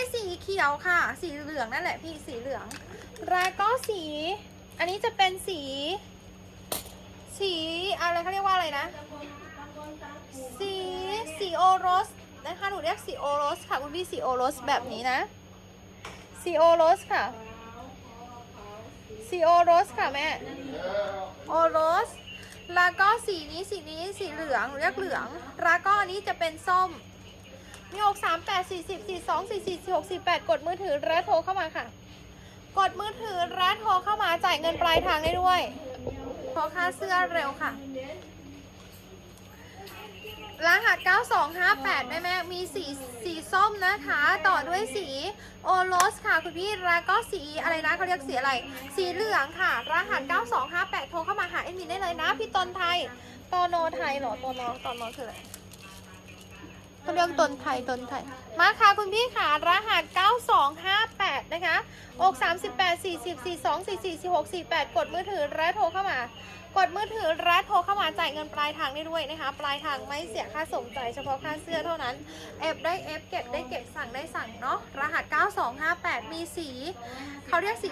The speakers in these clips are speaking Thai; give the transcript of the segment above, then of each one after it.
ด้สีเขียวค่ะ สีเหลืองนั่นแหละพี่สีเหลืองแล้วก็สี อันนี้จะเป็นสี สีอะไรเขาเรียกว่าอะไรนะ สีสีโอโรสนะคะหนูเรียกสีโอโรสค่ะคุณพี่สีโอโรสแบบนี้นะสีโอโรสค่ะสีโอโรสค่ะแม่โอโรสแล้วก็สีนี้สีนี้สีเหลืองเรียกเหลืองแล้วก็อันนี้จะเป็นส้ม มีหกสามแปดสี่สิบสี่สองสี่สี่สี่หกสี่แปดกดมือถือและโทรเข้ามาค่ะ กดมือถือและโทรเข้ามาจ่ายเงินปลายทางได้ด้วยขอค่าเสื้อเร็วค่ะรหัส9258 แม่แม่มีสีสีส้มนะคะ ต่อด้วยสีโอโรสค่ะ คุณพี่แล้วก็สีอะไรนะเขาเรียกสีอะไร สีเหลืองค่ะ รหัส 9258 โทรเข้ามาหาเอ็นมินได้เลยนะ พี่ตนไทยตโนไทยเหรอตโนตโนคืออะไร เขาเรียกตนไทยตนไทย มาค่ะคุณพี่ค่ะ รหัส 9258 นะคะอก38 40 42 44 46 48 กดมือถือและโทรเข้ามากดมือถือและโทรเข้ามาจ่ายเงินปลายทางได้ด้วยนะคะ ปลายทางไม่เสียค่าส่งจ่ายเฉพาะค่าเสื้อเท่านั้นเอฟได้เอฟเก็บได้เก็บสั่งได้สั่งเนาะรหัส 9258 มีสีเขาเรียกสี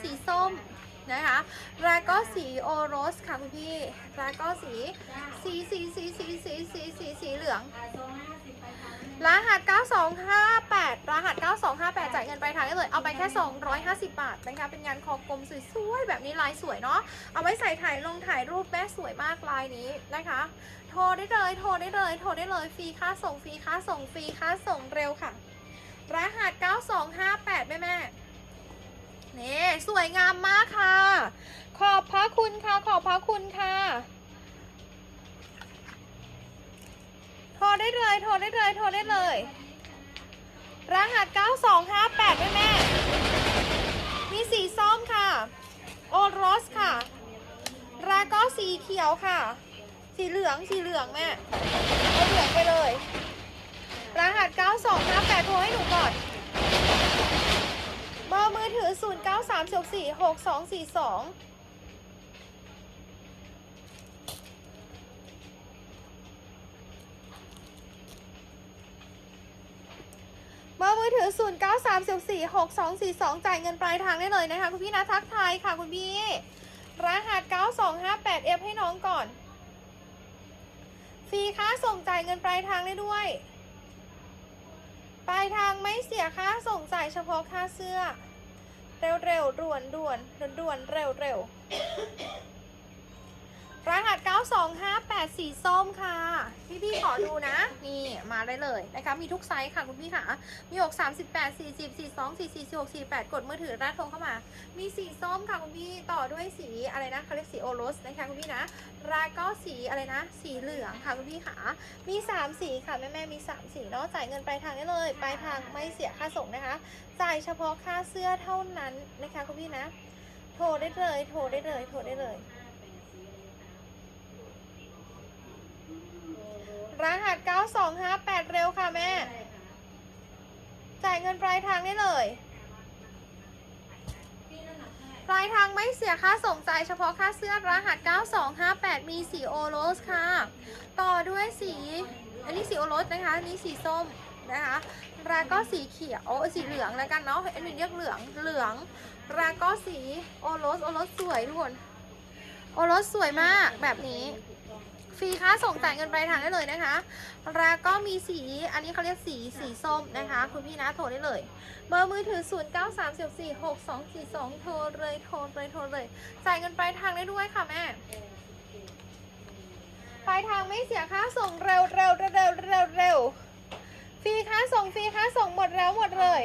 สีส้มนะคะแล้วก็สีโอโรสค่ะคุณพี่แล้วก็สีสีสีสีสีสีสีสีสีเหลือง รหัส 9258 รหัส 9258 จ่ายเงินไปทางได้เลย เอาไปแค่ 250 บาทนะคะ เป็นงานคอกลมสวยๆ แบบนี้ลายสวยเนาะ เอาไว้ใส่ถ่ายลงถ่ายรูปแม่สวยมากลายนี้นะคะ โทรได้เลย โทรได้เลย โทรได้เลย ฟรีค่าส่ง ฟรีค่าส่ง ฟรีค่าส่งเร็วค่ะ รหัส 9258 แม่แม่นี่สวยงามมากค่ะ ขอบพระคุณค่ะ ขอบพระคุณค่ะ โทรได้เลย โทรได้เลย โทรได้เลย รหัส 9258แม่แม่ มีสีส้มค่ะ โอรสค่ะแล้วก็สีเขียวค่ะ สีเหลือง สีเหลืองแม่ เอาเหลืองไปเลย รหัส 9258 โทรให้หนูก่อนเบอร์มือถือ 0934462242 บอร์มือถือ 0 9 3 4 6 2 4 2 จ่ายเงินปลายทางได้เลยนะคะ คุณพี่นะทักทายค่ะคุณพี่ รหัส 9258 F ให้น้องก่อน ฟรีค่าส่งจ่ายเงินปลายทางได้ด้วย ปลายทางไม่เสียค่าส่งจ่ายเฉพาะค่าเสื้อ เร็วๆด่วนด่วนด่วนด่วนๆเร็วเร็วๆ รหัส 9258 สีส้มค่ะ พี่พี่ๆขอดูนะ นี่มาได้เลยนะคะมีทุกไซส์ค่ะคุณพี่ค่ะ มี 6 38 40 42 44 46 48 กดมือถือและโทรเข้ามา มีสีส้มค่ะคุณพี่ต่อด้วยสีอะไรนะเขาเรียกสีโอโรสนะคะคุณพี่นะแล้วก็สีอะไรนะ สีเหลืองค่ะคุณพี่ค่ะ มี 3 สีค่ะแม่แม่มี 3 สีเนาะจ่ายเงินปลายทางได้เลยปลายทางไม่เสียค่าส่งนะคะจ่ายเฉพาะค่าเสื้อเท่านั้นนะคะคุณพี่นะ โทรได้เลยโทรได้เลยโทรได้เลย รหัส 9258 เร็วค่ะแม่ จ่ายเงินปลายทางได้เลย ปลายทางไม่เสียค่าส่งจ่ายเฉพาะค่าเสื้อรหัส 9258 มีสีโอโรสค่ะ ต่อด้วยสี อันนี้สีโอโรสนะคะ อันนี้สีส้มนะคะแล้วก็สีเขียวเอ้สีเหลืองแล้วกันเนาะอันนี้เรียกเหลืองเหลืองแล้วก็สีโอโรสโอโรสสวยทุกคนโอโรสสวยมากแบบนี้ ฟรีค่าส่งจ่ายเงินปลายทางได้เลยนะคะแล้วก็มีสี อันนี้เขาเรียกสีสีส้มนะคะ คุณพี่นะโทรได้เลย เบอร์มือถือ 0 9 3 4 4 6 2 4 2 โทรเลยโทรเลยโทรเลย จ่ายเงินปลายทางได้ด้วยค่ะแม่ปลายทางไม่เสียค่าส่งเร็วเร็วเร็วเร็วเร็วเร็วฟรีค่าส่งฟรีค่าส่งหมดแล้วหมดเลย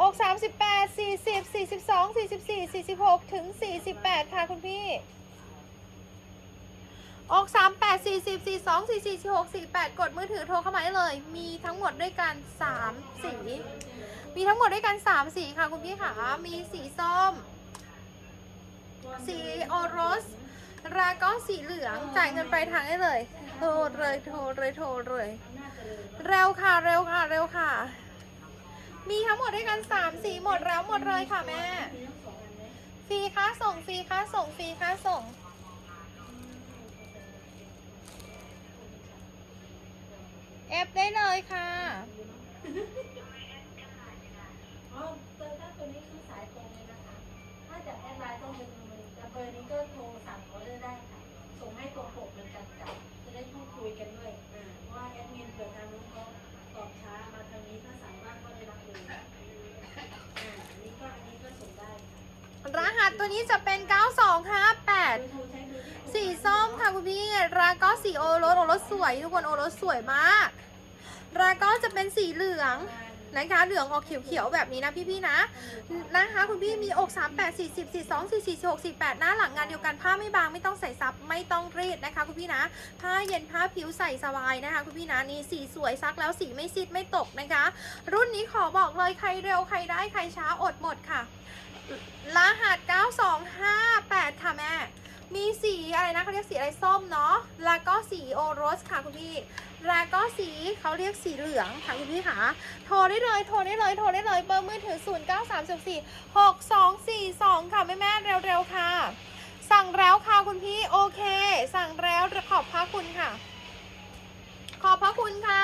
อก38 40 42 44 46 ถึง 48 ค่ะคุณพี่ ออก3 8 4 0 4 2 4 4 6 4 8กดมือถือโทรเข้ามาได้เลย มีทั้งหมดด้วยกัน3สี มีทั้งหมดด้วยกัน3สีค่ะคุณพี่ค่ะ มีสีส้ม สีโอโรสแล้วก็สีเหลือง จ่ายเงินปลายทางได้เลย โทรเลยโทรเลยโทรเลย เร็วค่ะเร็วค่ะเร็วค่ะ มีทั้งหมดด้วยกัน3สีหมดแล้วหมดเลยค่ะแม่ ฟรีค่าส่งฟรีค่าส่งฟรีค่าส่ง เอฟได้เลยค่ะอ๋อตัวถ้าตัวนี้คือสายตรงเลยนะคะ ถ้าจะแอดไลน์ต้องเป็นเบอร์แต่เบอร์นี้ก็โทรสั่งออเดอร์ได้ค่ะ ส่งให้ตัวปกเหมือนกันจ้ะจะได้พูดคุยกันด้วยอ่าเพราะว่าแอดมินเปิดทางนู้นเขาตอบช้ามาทางนี้ถ้าสั่งบ้างก็ได้รับเลยอ่าอันนี้ก็อันนี้ก็ส่งได้ค่ะรหัสตัวนี้จะเป็น 9258เบอร์โทรใช้เบอร์ที่สีส้มค่ะคุณพี่ราก็สีโอรสโอรสสวย ทุกคนโอรสสวยมาก ราก็จะเป็นสีเหลืองนะคะเหลืองออกเขียวๆแบบนี้นะพี่ๆนะนะคะคุณพี่มีอก3 8 4 0 4 2 4 4 6 4 8หน้าหลังงานเดียวกันผ้าไม่บางไม่ต้องใส่ซับไม่ต้องรีดนะคะ คุณพี่นะ ผ้าเย็นผ้าผิวใส่สบายนะคะ คุณพี่นะนี่สีสวยซักแล้วสีไม่ซีดไม่ตกนะคะ รุ่นนี้ขอบอกเลยใครเร็วใครได้ใครช้าอดหมดค่ะ รหัส 9258 ค่ะแม่มีสีอะไรนะเขาเรียกสีอะไรส้มเนาะแล้วก็สีโอรสค่ะคุณพี่ แล้วก็สีเขาเรียกสีเหลืองค่ะคุณพี่ค่ะโทรได้เลยโทรได้เลยโทรได้เลยเบอร์มือถือ 0 9 3 4 6 2 4 2 ค่ะแม่แม่เร็วๆค่ะ สั่งแล้วค่ะคุณพี่โอเค สั่งแล้วขอบพระคุณค่ะ ขอบพระคุณค่ะ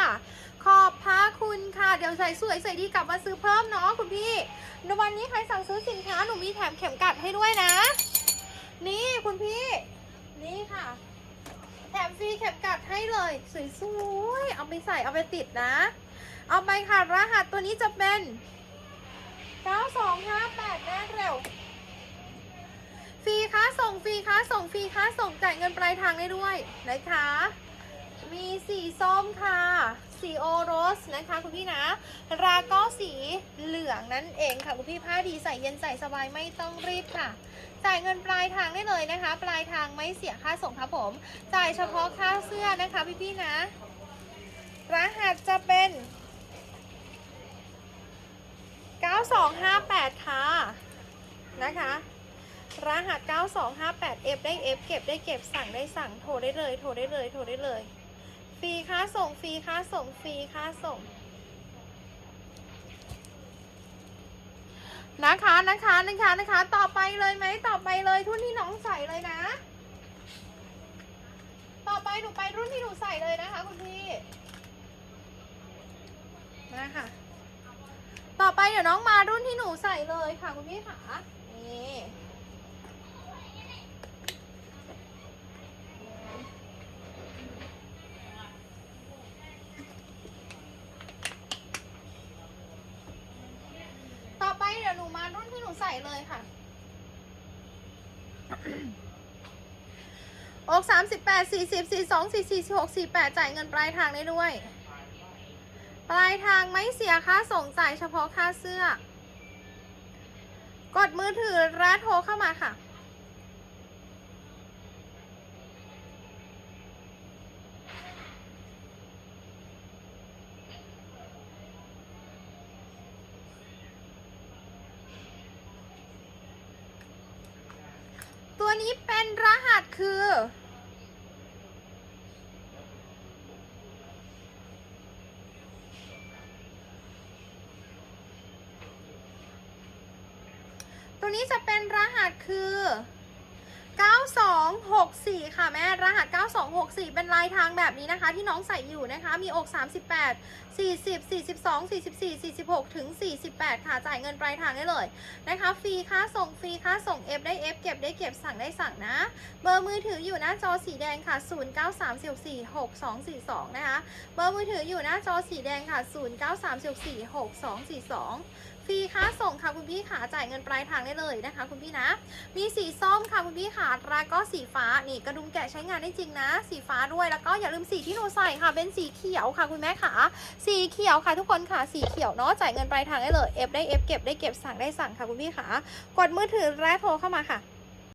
ขอบพระคุณค่ะ เดี๋ยวใส่สวยใส่ดีกลับมาซื้อเพิ่มเนาะคุณพี่ในวันนี้ใครสั่งซื้อสินค้าหนูมีแถมเข็มกัดให้ด้วยนะ นี่คุณพี่ นี่ค่ะ แถมฟรีเข็มกัดให้เลย สวยๆ เอาไปใส่เอาไปติดนะ เอาไปค่ะ รหัสตัวนี้จะเป็น 9258แน่เร็ว ฟรีค่าส่งฟรีค่าส่งฟรีค่าส่งจ่ายเงินปลายทางได้ด้วยนะคะมีสีส้มค่ะ สีโอสนะคะคุณพี่นะราก็สีเหลืองนั่นเองค่ะคุณพี่ผ้าดีใส่เย็นใส่สบายไม่ต้องรีบค่ะ จ่ายเงินปลายทางได้เลยนะคะ ปลายทางไม่เสียค่าส่งครับผม จ่ายเฉพาะค่าเสื้อนะคะพี่พี่นะ รหัสจะเป็น 9258 ค่ะ นะคะรหัส 9258 F ได้ F เก็บได้เก็บสั่งได้สั่งโทรได้เลย โทรได้เลย โทรได้เลย ฟรีค่าส่งฟรีค่าส่งฟรีค่าส่ง นะคะนะคะนะคะนะคะ ต่อไปเลยไหมต่อไปเลยทุนที่น้องใส่เลยนะ ต่อไปหนูไปรุ่นที่หนูใส่เลยนะคะคุณพี่มาค่ะต่อไปเดี๋ยวน้องมารุ่นที่หนูใส่เลยค่ะคุณพี่ค่ะนี่ ใส่เลยค่ะอกสามสิบแปดสี่สิบสี่สองสี่สี่หกสี่แปดจ่ายเงินปลายทางได้ด้วย ปลายทางไม่เสียค่าส่งจ่ายเฉพาะค่าเสื้อ กดมือถือและโทรเข้ามาค่ะ ตัวนี้เป็นรหัสคือ ตัวนี้จะเป็นรหัสคือ 9264 ค่ะแม่รหัส 9264 เป็นลายทางแบบนี้นะคะ ที่น้องใส่อยู่นะคะ มีอก 38 40 42 44 46 ถึง 48 ค่ะ จ่ายเงินปลายทางได้เลยนะคะ ฟรีค่าส่งฟรีค่าส่ง F ได้ F เก็บได้เก็บสั่งได้สั่งนะ เบอร์มือถืออยู่หน้าจอสีแดงค่ะ 0934462242 นะคะ เบอร์มือถืออยู่หน้าจอสีแดงค่ะ 0934462242 ฟรีค่าส่งค่ะคุณพี่ขาจ่ายเงินปลายทางได้เลยนะคะ คุณพี่นะ มีสีส้มค่ะคุณพี่ขาแล้วก็สีฟ้านี่กระดุมแกะใช้งานได้จริงนะ สีฟ้าด้วยแล้วก็อย่าลืมสีที่หนูใส่ค่ะ เป็นสีเขียวค่ะคุณแม่ขาสีเขียวค่ะทุกคนค่ะสีเขียวเนาะจ่ายเงินปลายทางได้เลยเอฟได้เอฟเก็บได้เก็บสั่งได้สั่งค่ะคุณพี่ขากดมือถือและโทรเข้ามาค่ะ